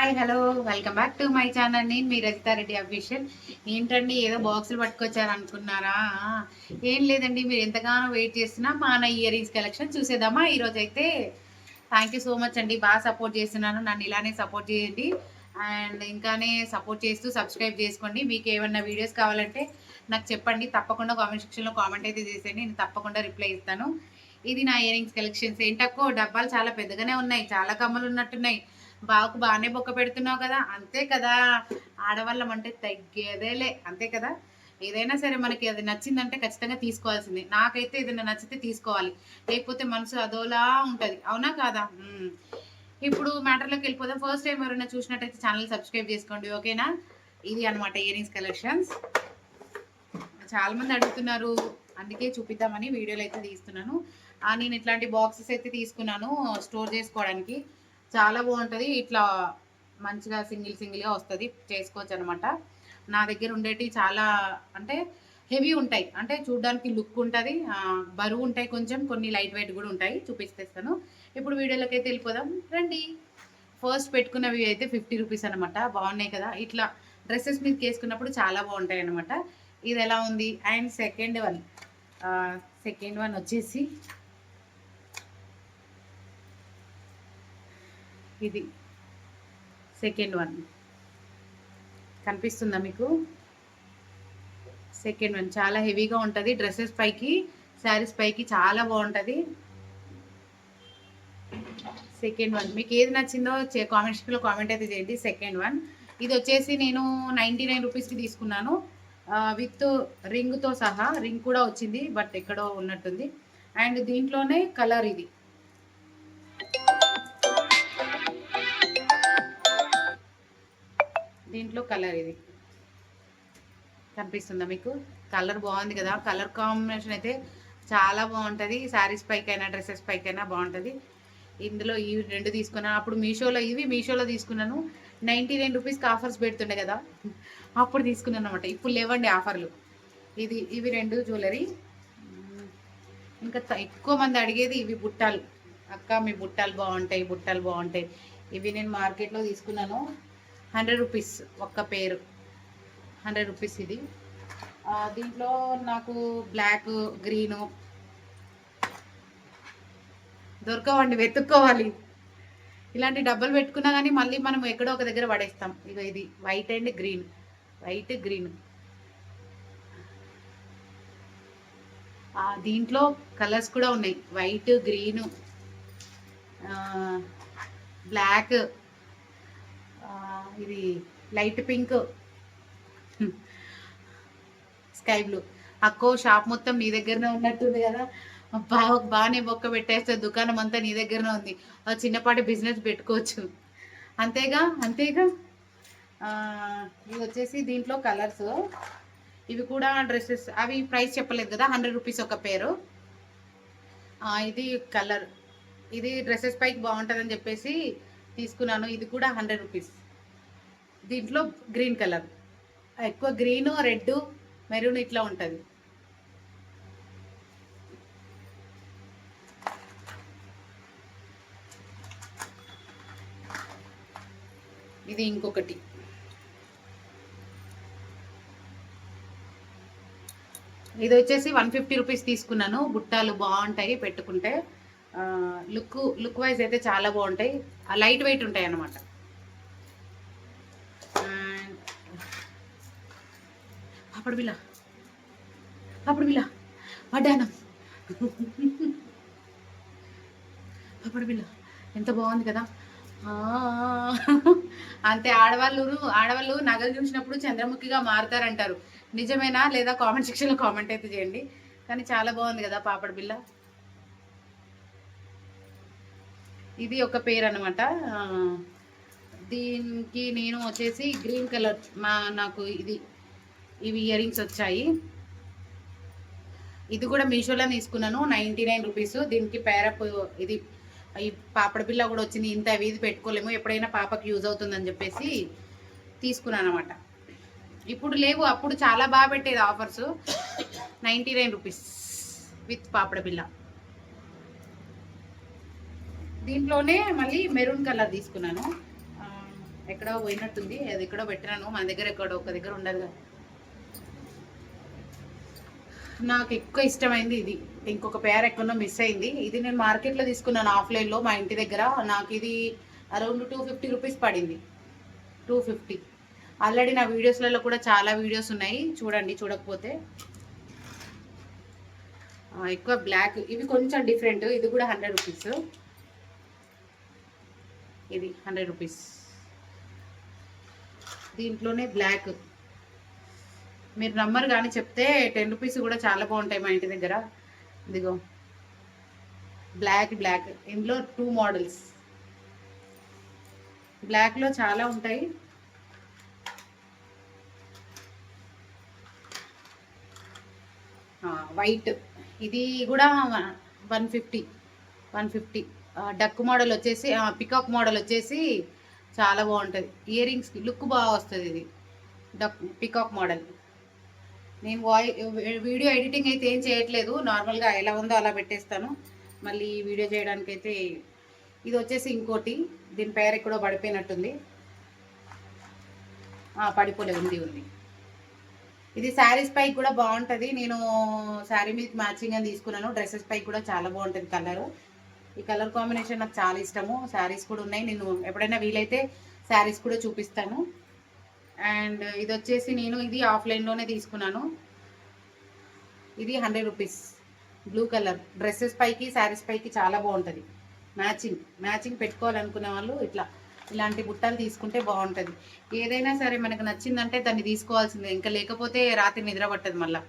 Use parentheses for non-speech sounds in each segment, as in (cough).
Hi hello welcome back to my channel నేను మీ Rajitha Reddy official. ఏంటండి ఏదో బాక్సులు పట్టుకొచ్చారు అనుకున్నారా ఏం లేదండి మీరు ఎంతగానో వెయిట్ చేస్తున్నా మా నా ఇయర్ రింగ్స్ కలెక్షన్ చూసేద్దామా? ఈరోజు అయితే థ్యాంక్ యూ సో మచ్ అండి. బాగా సపోర్ట్ చేస్తున్నాను. నన్ను ఇలానే సపోర్ట్ చేయండి. అండ్ ఇంకానే సపోర్ట్ చేస్తూ సబ్స్క్రైబ్ చేసుకోండి. మీకు ఏమన్నా వీడియోస్ కావాలంటే నాకు చెప్పండి. తప్పకుండా కామెంట్ సెక్షన్లో కామెంట్ అయితే చేసేయండి. నేను తప్పకుండా రిప్లై ఇస్తాను. ఇది నా ఇయర్ రింగ్స్ కలెక్షన్స్ ఏంటక్కో డబ్బాలు చాలా పెద్దగానే ఉన్నాయి. చాలా కమ్మలు ఉన్నట్టున్నాయి బావకు బాగానే బొక్క పెడుతున్నావు కదా అంతే కదా. ఆడవాళ్ళం అంటే తగ్గేదేలే అంతే కదా. ఏదైనా సరే మనకి అది నచ్చిందంటే ఖచ్చితంగా తీసుకోవాల్సిందే. నాకైతే ఏదైనా నచ్చితే తీసుకోవాలి. లేకపోతే మనసు అదోలా ఉంటుంది. అవునా కాదా? ఇప్పుడు మ్యాటర్లోకి వెళ్ళిపోదాం. ఫస్ట్ టైం ఎవరైనా చూసినట్టయితే ఛానల్ సబ్స్క్రైబ్ చేసుకోండి ఓకేనా? ఇది అనమాట ఇయరింగ్స్ కలెక్షన్స్ చాలా మంది అడుగుతున్నారు అందుకే చూపిద్దామని వీడియోలు అయితే తీస్తున్నాను. నేను ఇట్లాంటి బాక్సెస్ అయితే తీసుకున్నాను స్టోర్ చేసుకోవడానికి. చాలా బాగుంటుంది. ఇట్లా మంచిగా సింగిల్ సింగిల్గా వస్తుంది. చేసుకోవచ్చు అనమాట నా దగ్గర ఉండేటి చాలా అంటే హెవీ ఉంటాయి. అంటే చూడడానికి లుక్ ఉంటుంది. బరువు ఉంటాయి కొంచెం. కొన్ని లైట్ వెయిట్ కూడా ఉంటాయి. చూపిస్తేస్తాను. ఇప్పుడు వీడియోలోకి అయితే వెళ్ళిపోదాం. రండి. ఫస్ట్ పెట్టుకున్నవి అయితే ఫిఫ్టీ రూపీస్ అనమాట బాగున్నాయి కదా. ఇట్లా డ్రెస్సెస్ మీద వేసుకున్నప్పుడు చాలా బాగుంటాయి అనమాట ఇది ఎలా ఉంది? And second one. Second one వచ్చేసి ఇది సెకండ్ వన్. కనిపిస్తుందా మీకు? Second one. చాలా హెవీగా ఉంటుంది. డ్రెస్సెస్ పైకి శారీస్ పైకి చాలా బాగుంటుంది. Second one. మీకు ఏది నచ్చిందో కామెంట్ సెక్షన్లో కామెంట్ అయితే చేయండి. Second one. ఇది వచ్చేసి నేను నైంటీ నైన్ రూపీస్కి తీసుకున్నాను. విత్ రింగ్తో సహా. రింగ్ కూడా వచ్చింది బట్ ఎక్కడో ఉన్నట్టుంది. అండ్ దీంట్లోనే కలర్ ఇది. దీంట్లో కలర్ ఇది. కనిపిస్తుందా మీకు? కలర్ బాగుంది కదా. కలర్ కాంబినేషన్ అయితే చాలా బాగుంటుంది. శారీస్ పైకైనా డ్రెస్సెస్ పైకైనా బాగుంటుంది. ఇందులో ఈ రెండు తీసుకున్నాను అప్పుడు మీషోలో ఇవి మీషోలో తీసుకున్నాను. నైంటీ నైన్ రూపీస్కి ఆఫర్స్ పెడుతుండే కదా. అప్పుడు తీసుకున్నాను అనమాట ఇప్పుడు లేవండి ఆఫర్లు. ఇది ఇవి రెండు జ్యువెలరీ. ఇంకా ఎక్కువ మంది అడిగేది ఇవి బుట్టాలు. అక్క మీ బుట్టాలు బాగుంటాయి బుట్టాలు బాగుంటాయి. ఇవి నేను మార్కెట్లో తీసుకున్నాను. హండ్రెడ్ రూపీస్ ఒక్క పేరు. హండ్రెడ్ రూపీస్ ఇది. దీంట్లో నాకు బ్లాక్ గ్రీను దొరకవండి వెతుక్కోవాలి. ఇలాంటి డబ్బులు పెట్టుకున్నా కానీ మళ్ళీ మనం ఎక్కడో ఒక దగ్గర పడేస్తాం. ఇక ఇది white and green. White green. దీంట్లో కలర్స్ కూడా ఉన్నాయి. వైట్ గ్రీను బ్లాక్ ఇది లైట్ పింక్. Sky blue. అక్కో షాప్ మొత్తం నీ దగ్గరనే ఉన్నట్టుంది కదా. బాగా బాగానే బొక్క పెట్టేస్తే దుకాణం అంతా నీ దగ్గరనే ఉంది. చిన్నపాటి బిజినెస్ పెట్టుకోవచ్చు. అంతేగా? అంతేగా? ఇది ఇవి వచ్చేసి దీంట్లో కలర్స్ ఇవి కూడా డ్రెస్సెస్ అవి ప్రైస్ చెప్పలేదు కదా హండ్రెడ్ రూపీస్ ఒక పేరు ఇది కలర్ ఇది డ్రెస్సెస్ పైకి బాగుంటుందని చెప్పేసి తీసుకున్నాను. ఇది కూడా హండ్రెడ్ రూపీస్ దీంట్లో గ్రీన్ కలర్. ఎక్కువ గ్రీన్ రెడ్ మెరూన్ ఇట్లా ఉంటుంది. ఇది ఇంకొకటి. ఇది వచ్చేసి వన్ ఫిఫ్టీ రూపీస్ తీసుకున్నాను. బుట్టాలు బాగుంటాయి పెట్టుకుంటే. లుక్ లుక్ వైజ్ అయితే చాలా బాగుంటాయి. లైట్ వెయిట్ ఉంటాయి అన్నమాట అప్పుడు బిల్ల అప్పుడు బిల్ల వడ్డానం అప్పుడు బిల్ల ఎంత బాగుంది కదా. అంతే ఆడవాళ్ళు ఆడవాళ్ళు నగలు చూసినప్పుడు చంద్రముఖిగా మారుతారంటారు. నిజమేనా లేదా కామెంట్ సెక్షన్లో కామెంట్ అయితే చేయండి. కానీ చాలా బాగుంది కదా పాపడ బిల్ల ఇది ఒక పేరు అనమాట దీనికి నేను వచ్చేసి గ్రీన్ కలర్ మా నాకు ఇది ఇవి ఇయర్ రింగ్స్ వచ్చాయి. ఇది కూడా మీషోలో తీసుకున్నాను నైంటీ నైన్ రూపీస్. దీనికి పేరప్ ఇది ఈ పాపడ బిల్ల కూడా వచ్చింది ఇంత అవి ఇది పెట్టుకోలేము. ఎప్పుడైనా పాపకి యూజ్ అవుతుందని చెప్పేసి తీసుకున్నాను అనమాట ఇప్పుడు లేవు. అప్పుడు చాలా బాగా పెట్టేది offers ninety nine rupees with పాపడ బిల్ల దీంట్లోనే మళ్ళీ మెరూన్ కలర్ తీసుకున్నాను. ఎక్కడో పోయినట్టుంది. అది ఎక్కడో పెట్టినాను. మన దగ్గర ఎక్కడో ఒక దగ్గర ఉండదు కదా. నాకు ఎక్కువ ఇష్టమైంది ఇది. ఇంకొక పేర్ ఎక్కడో మిస్ అయింది. ఇది నేను మార్కెట్లో తీసుకున్నాను ఆఫ్లైన్లో మా ఇంటి దగ్గర. నాకు ఇది అరౌండ్ టూ ఫిఫ్టీ రూపీస్ పడింది. టూ ఫిఫ్టీ ఆల్రెడీ నా వీడియోస్లలో కూడా చాలా వీడియోస్ ఉన్నాయి. చూడండి చూడకపోతే. ఎక్కువ బ్లాక్ ఇవి కొంచెం డిఫరెంట్ ఇది కూడా హండ్రెడ్ రూపీస్ ఇది హండ్రెడ్ రూపీస్ దీంట్లోనే బ్లాక్ మీరు నమ్మరు కానీ చెప్తే టెన్ రూపీస్ కూడా చాలా బాగుంటాయి మా ఇంటి దగ్గర. ఇదిగో. Black black. ఇందులో టూ మోడల్స్. బ్లాక్లో చాలా ఉంటాయి. వైట్. ఇది కూడా one fifty. One fifty. Duck model వచ్చేసి పికాక్ మోడల్ వచ్చేసి చాలా బాగుంటుంది. ఇయర్ రింగ్స్కి లుక్ బాగా వస్తుంది ఇది. Duck peacock model. నేను వాయి వీడియో ఎడిటింగ్ అయితే ఏం చేయట్లేదు. నార్మల్గా ఎలా ఉందో అలా పెట్టేస్తాను. మళ్ళీ వీడియో చేయడానికి అయితే ఇది వచ్చేసి ఇంకోటి. దీని పేరు ఎక్కడో పడిపోయినట్టుంది. పడిపోలే ఉంది ఉంది. ఇది శారీస్ పైకి కూడా బాగుంటుంది. నేను శారీ మీద మ్యాచింగ్ అని తీసుకున్నాను. డ్రెస్సెస్ పైకి కూడా చాలా బాగుంటుంది కలర్. ఈ కలర్ కాంబినేషన్ నాకు చాలా ఇష్టము. శారీస్ కూడా ఉన్నాయి. నేను ఎప్పుడైనా వీలైతే శారీస్ కూడా చూపిస్తాను. అండ్ ఇది వచ్చేసి నేను ఇది ఆఫ్లైన్లోనే తీసుకున్నాను. ఇది hundred rupees. Blue colour. Dresses పైకి శారీస్ పైకి చాలా బాగుంటుంది. మ్యాచింగ్. మ్యాచింగ్ పెట్టుకోవాలనుకునే వాళ్ళు ఇట్లా ఇలాంటి బుట్టలు తీసుకుంటే బాగుంటుంది. ఏదైనా సరే మనకు నచ్చిందంటే దాన్ని తీసుకోవాల్సిందే. ఇంకా లేకపోతే రాత్రి నిద్ర పట్టదు మళ్ళీ.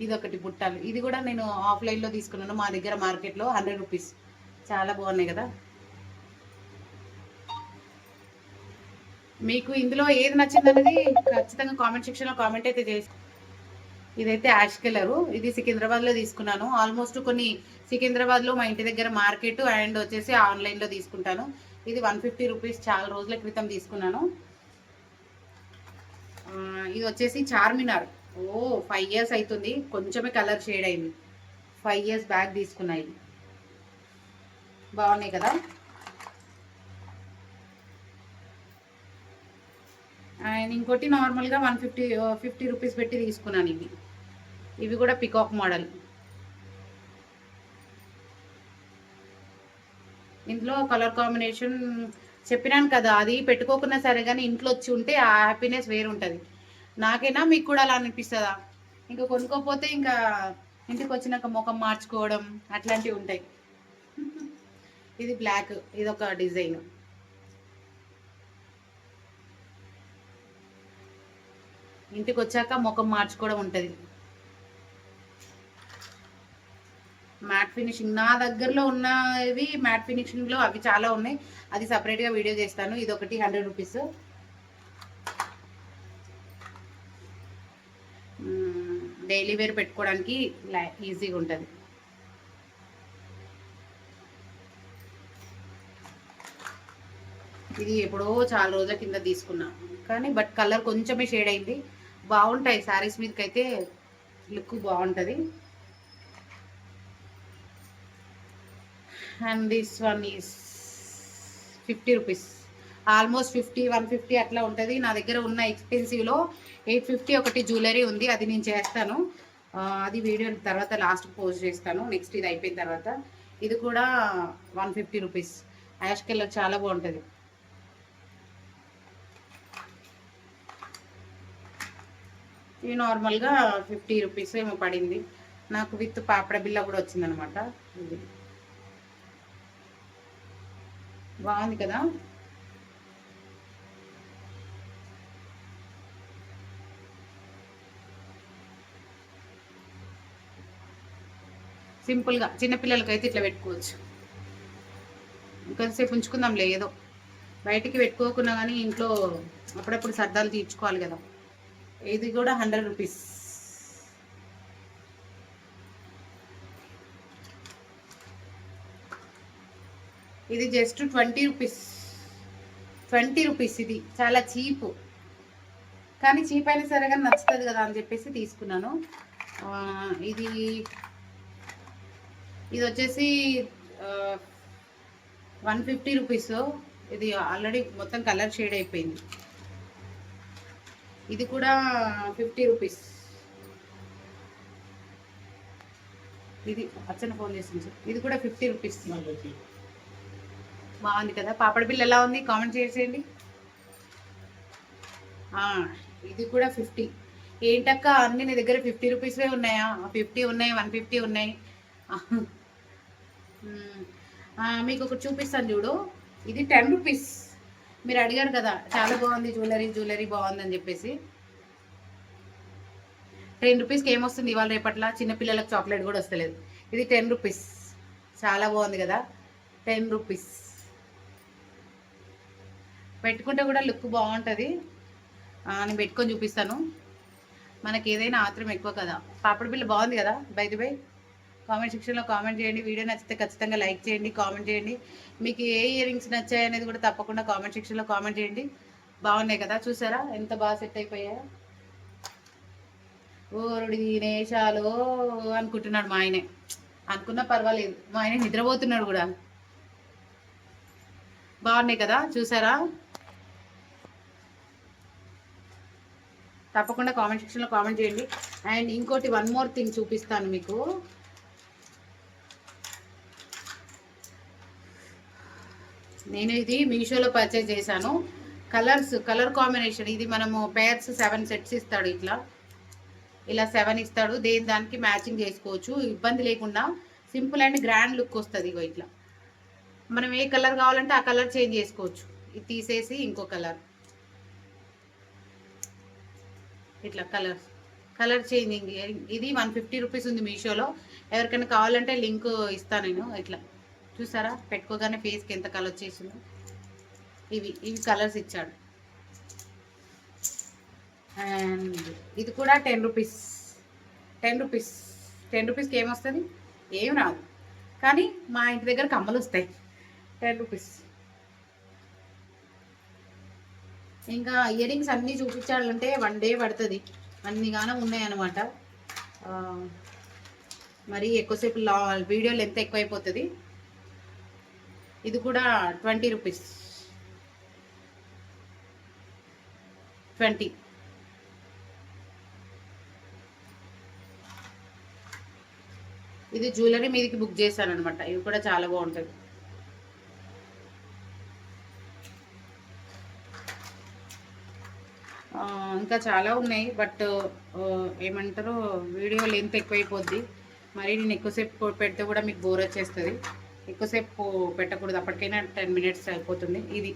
ఇది ఒకటి బుట్టలు. ఇది కూడా నేను ఆఫ్లైన్లో తీసుకున్నాను. మా దగ్గర మార్కెట్లో హండ్రెడ్ రూపీస్. చాలా బాగున్నాయి కదా. మీకు ఇందులో ఏది నచ్చిందన్నది ఖచ్చితంగా కామెంట్ సెక్షన్లో కామెంట్ అయితే చేసి ఇదైతే యాష్ కలరు ఇది సికింద్రాబాద్లో తీసుకున్నాను. ఆల్మోస్ట్ కొన్ని సికింద్రాబాద్లో మా ఇంటి దగ్గర మార్కెట్ అండ్ వచ్చేసి ఆన్లైన్లో తీసుకుంటాను. ఇది వన్ ఫిఫ్టీ రూపీస్ చాలా రోజుల క్రితం తీసుకున్నాను. ఇది వచ్చేసి చార్మినార్. ఓ ఫైవ్ ఇయర్స్ అవుతుంది కొంచెమే కలర్ షేడ్ అయింది. ఫైవ్ ఇయర్స్ బ్యాక్ తీసుకున్నాయి బాగున్నాయి కదా? అండ్ ఇంకోటి నార్మల్గా వన్ ఫిఫ్టీ ఫిఫ్టీ రూపీస్ పెట్టి తీసుకున్నాను ఇవి. ఇవి కూడా పికాక్ మోడల్. ఇందులో కలర్ కాంబినేషన్ చెప్పినాను కదా అది పెట్టుకోకున్నా సరే కానీ ఇంట్లో వచ్చి ఉంటే ఆ హ్యాపీనెస్ వేరు ఉంటుంది. నాకైనా మీకు కూడా అలా అనిపిస్తుందా? ఇంకా కొనుక్కోపోతే ఇంకా ఇంటికి వచ్చినాక ముఖం మార్చుకోవడం అట్లాంటివి ఉంటాయి. ఇది బ్లాక్ ఇది ఒక డిజైన్. ఇంటికి వచ్చాక ముఖం మార్చుకోవడం ఉంటుంది. మ్యాట్ ఫినిషింగ్ నా దగ్గరలో ఉన్నవి మ్యాట్ ఫినిషింగ్లో అవి చాలా ఉన్నాయి. అది సపరేట్గా వీడియో చేస్తాను. ఇది ఒకటి హండ్రెడ్ రూపీస్. డైలీ వేర్ పెట్టుకోవడానికి ఈజీగా ఉంటుంది. ఇది ఎప్పుడో చాలా రోజుల కింద తీసుకున్నా. కానీ బట్ కలర్ కొంచెమే షేడ్ అయింది. బాగుంటాయి శారీస్ మీదకి అయితే లుక్ బాగుంటుంది. And this one is fifty rupees almost fifty one fifty అట్లా ఉంటుంది. నా దగ్గర ఉన్న ఎక్స్పెన్సివ్లో ఎయిట్ ఫిఫ్టీ ఒకటి జ్యువెలరీ ఉంది. అది నేను చేస్తాను. అది వీడియో తర్వాత లాస్ట్ పోస్ట్ చేస్తాను. నెక్స్ట్ ఇది అయిపోయిన తర్వాత. ఇది కూడా one fifty rupees ash colour చాలా బాగుంటుంది. ఇది నార్మల్గా ఫిఫ్టీ రూపీస్ ఏమో పడింది. నాకు విత్ పాపడ బిల్ల కూడా వచ్చిందనమాట. ఇది. బాగుంది కదా? సింపుల్గా చిన్నపిల్లలకైతే ఇట్లా పెట్టుకోవచ్చు. ఇంకొంతసేపు ఉంచుకుందాంలే ఏదో. బయటికి పెట్టుకోకున్నా కానీ ఇంట్లో అప్పుడప్పుడు సర్దాలు తీర్చుకోవాలి కదా. ఇది కూడా హండ్రెడ్ రూపీస్. ఇది just twenty rupees. Twenty rupees ఇది. చాలా చీప్. కానీ చీప్ అయినా సరే కానీ నచ్చుతుంది కదా అని చెప్పేసి తీసుకున్నాను. ఇది ఇది వచ్చేసి వన్ ఫిఫ్టీ రూపీస్. ఇది ఆల్రెడీ మొత్తం కలర్ షేడ్ అయిపోయింది. ఇది కూడా ఫిఫ్టీ రూపీస్. ఇది అచ్చన ఫోన్ చేసింది ఇది కూడా ఫిఫ్టీ రూపీస్. బాగుంది కదా. పాపడి బిల్ ఎలా ఉంది? కామెంట్ చేసేయండి ఇది కూడా ఫిఫ్టీ. ఏంటక్క అన్ని నీ దగ్గర ఫిఫ్టీ రూపీస్వే ఉన్నాయా? ఫిఫ్టీ ఉన్నాయి వన్ ఫిఫ్టీ ఉన్నాయి. (laughs) మీకు ఒకటి చూపిస్తాను చూడు. ఇది టెన్ రూపీస్. మీరు అడిగారు కదా చాలా బాగుంది జ్యువెలరీ జ్యువెలరీ బాగుందని చెప్పేసి. టెన్ రూపీస్కి ఏమొస్తుంది ఇవాళ రేపట్ల? చిన్నపిల్లలకు చాక్లెట్ కూడా వస్తలేదు. ఇది టెన్ రూపీస్. చాలా బాగుంది కదా? Ten rupees. పెట్టుకుంటే కూడా లుక్ బాగుంటుంది. నేను పెట్టుకొని చూపిస్తాను. మనకి ఏదైనా ఆత్రం ఎక్కువ కదా? పాపడి బిల్లు బాగుంది కదా బయట బై కామెంట్ సెక్షన్లో కామెంట్ చేయండి. వీడియో నచ్చితే ఖచ్చితంగా లైక్ చేయండి కామెంట్ చేయండి. మీకు ఏ ఇయరింగ్స్ నచ్చాయి అనేది కూడా తప్పకుండా కామెంట్ సెక్షన్లో కామెంట్ చేయండి. బాగున్నాయి కదా చూసారా? ఎంత బాగా సెట్ అయిపోయా ఓరుడి నేషాలు అనుకుంటున్నాడు మా ఆయనే. అనుకున్నా పర్వాలేదు మా ఆయన నిద్రపోతున్నాడు కూడా. బాగున్నాయి కదా చూసారా? తప్పకుండా కామెంట్ సెక్షన్లో కామెంట్ చేయండి. అండ్ ఇంకోటి వన్ మోర్ థింగ్ చూపిస్తాను మీకు. నేను ఇది మీషోలో పర్చేజ్ చేశాను. కలర్స్ కలర్ కాంబినేషన్ ఇది మనము పేర్స్ సెవెన్ సెట్స్ ఇస్తాడు ఇట్లా. ఇలా సెవెన్ ఇస్తాడు. దేని దానికి మ్యాచింగ్ చేసుకోవచ్చు. ఇబ్బంది లేకుండా సింపుల్ అండ్ గ్రాండ్ లుక్ వస్తుంది ఇగో ఇట్లా. మనం ఏ కలర్ కావాలంటే ఆ కలర్ చేంజ్ చేసుకోవచ్చు. ఇది తీసేసి ఇంకో కలర్ ఇట్లా కలర్ కలర్ చేంజింగ్ ఇది వన్ ఫిఫ్టీ రూపీస్ ఉంది మీషోలో. ఎవరికైనా కావాలంటే లింక్ ఇస్తాను నేను. ఇట్లా. చూసారా? పెట్టుకోగానే ఫేస్కి ఎంత కలర్ వచ్చేసిందో. ఇవి ఇవి కలర్స్ ఇచ్చాడు. అండ్ ఇది కూడా ten rupees ten rupees ten రూపీస్కి ఏమొస్తుంది? ఏం రాదు. కానీ మా ఇంటి దగ్గర కమ్మలు వస్తాయి. టెన్ రూపీస్ ఇంకా ఇయర్ రింగ్స్ అన్నీ చూపించాలంటే వన్ డే పడుతుంది. అన్ని గానం ఉన్నాయన్నమాట. మరి ఎక్కువసేపు లా వీడియో లెంత్ ఎక్కువైపోతుంది. ఇది కూడా ట్వంటీ రూపీస్. ట్వంటీ. ఇది జ్యువెలరీ మీదకి బుక్ చేశాను అనమాట ఇవి కూడా చాలా బాగుంటుంది ఇంకా చాలా ఉన్నాయి. బట్ ఏమంటారు వీడియో లెంత్ ఎక్కువైపోద్ది. మరి నేను ఎక్కువసేపు పెడితే కూడా మీకు బోర్ వచ్చేస్తుంది. ఎక్కువసేపు పెట్టకూడదు. అప్పటికైనా టెన్ మినిట్స్ అయిపోతుంది. ఇది.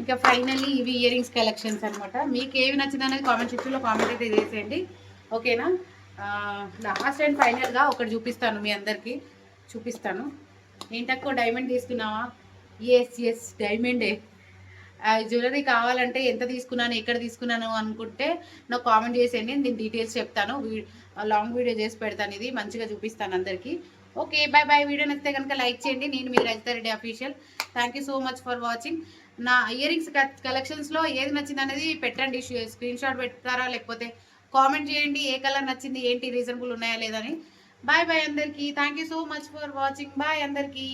ఇంకా ఫైనల్లీ ఇవి ఇయర్ రింగ్స్ కలెక్షన్స్ అనమాట మీకు ఏవి నచ్చింది అనేది కామెంట్ సెక్షన్లో కామెంట్ అయితే చేసేయండి. ఓకేనా? లాస్ట్ అండ్ ఫైనల్గా ఒకటి చూపిస్తాను మీ అందరికీ. చూపిస్తాను. ఏంటక్కో డైమండ్ తీసుకున్నావా? ఎస్ ఎస్ డైమండే. జ్యువెలరీ కావాలంటే ఎంత తీసుకున్నాను ఎక్కడ తీసుకున్నాను అనుకుంటే నాకు కామెంట్ చేసేయండి. నేను డీటెయిల్స్ చెప్తాను. లాంగ్ వీడియో చేసి పెడతాను ఇది. మంచిగా చూపిస్తాను అందరికీ. ఓకే బాయ్ బాయ్ వీడియో నచ్చితే కనుక లైక్ చేయండి. నేను మీ Rajitha Reddy official thank you so much for watching నా ఇయర్ రింగ్స్ కలెక్షన్స్లో ఏది నచ్చింది అనేది పెట్టండి. స్క్రీన్ షాట్ పెడతారా లేకపోతే కామెంట్ చేయండి. ఏ కలర్ నచ్చింది? ఏంటి రీజనబుల్ ఉన్నాయా లేదని బాయ్ బాయ్ అందరికీ. Thank you so much for watching bye అందరికీ.